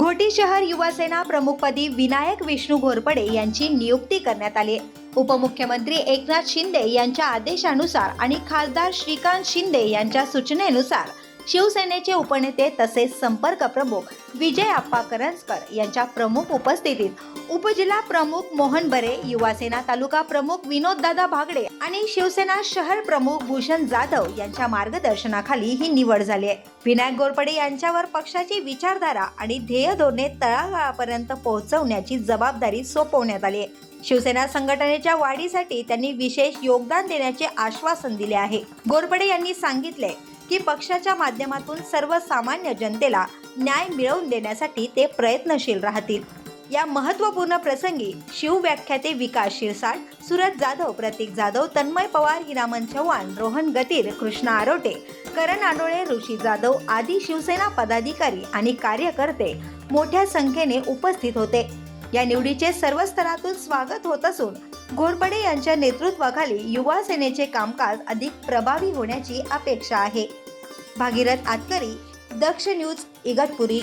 घोटी शहर युवासेना प्रमुखपदी विनायक विष्णू घोरपडे यांची नियुक्ती करण्यात आली. उपमुख्यमंत्री एकनाथ शिंदे यांच्या आदेशानुसार आणि खासदार श्रीकांत शिंदे यांच्या सूचनेनुसार शिवसेनेचे उपनेते तसेच संपर्क प्रमुख विजय आप्पा करंजकर यांच्या प्रमुख उपस्थितीत उपजिल्हा प्रमुख मोहन बरे युवासेना तालुका प्रमुख विनोददादा भागडे आणि शिवसेना शहर प्रमुख भूषण जाधव यांच्या मार्गदर्शनाखाली ही निवड झाली आहे. विनायक गोरपडे यांच्यावर पक्षाची विचारधारा आणि ध्येय धोरणे तळागाळापर्यंत पोहोचवण्याची जबाबदारी सोपवण्यात आली आहे. शिवसेना संघटनेच्या वाढीसाठी त्यांनी विशेष योगदान देण्याचे आश्वासन दिले आहे. गोरपडे यांनी सांगितले की पक्षाच्या माध्यमातून सर्वसामान्य जनतेला न्याय मिळवून देण्यासाठी ते प्रयत्नशील राहतील. या महत्त्वपूर्ण प्रसंगी शिवव्याख्याते विकास शिरसाट सुरज जाधव प्रतीक जाधव तन्मय पवार हिरामन चव्हाण रोहन गतीर कृष्णा आरोटे करण आंडोळे ऋषी जाधव आदी शिवसेना पदाधिकारी आणि कार्यकर्ते मोठ्या संख्येने उपस्थित होते. या निवडीचे सर्व स्तरातून स्वागत होत असून घोरपडे यांच्या नेतृत्वाखाली युवा सेनेचे कामकाज अधिक प्रभावी होण्याची अपेक्षा आहे. भागीरथ आतकरी दक्ष न्यूज इगतपुरी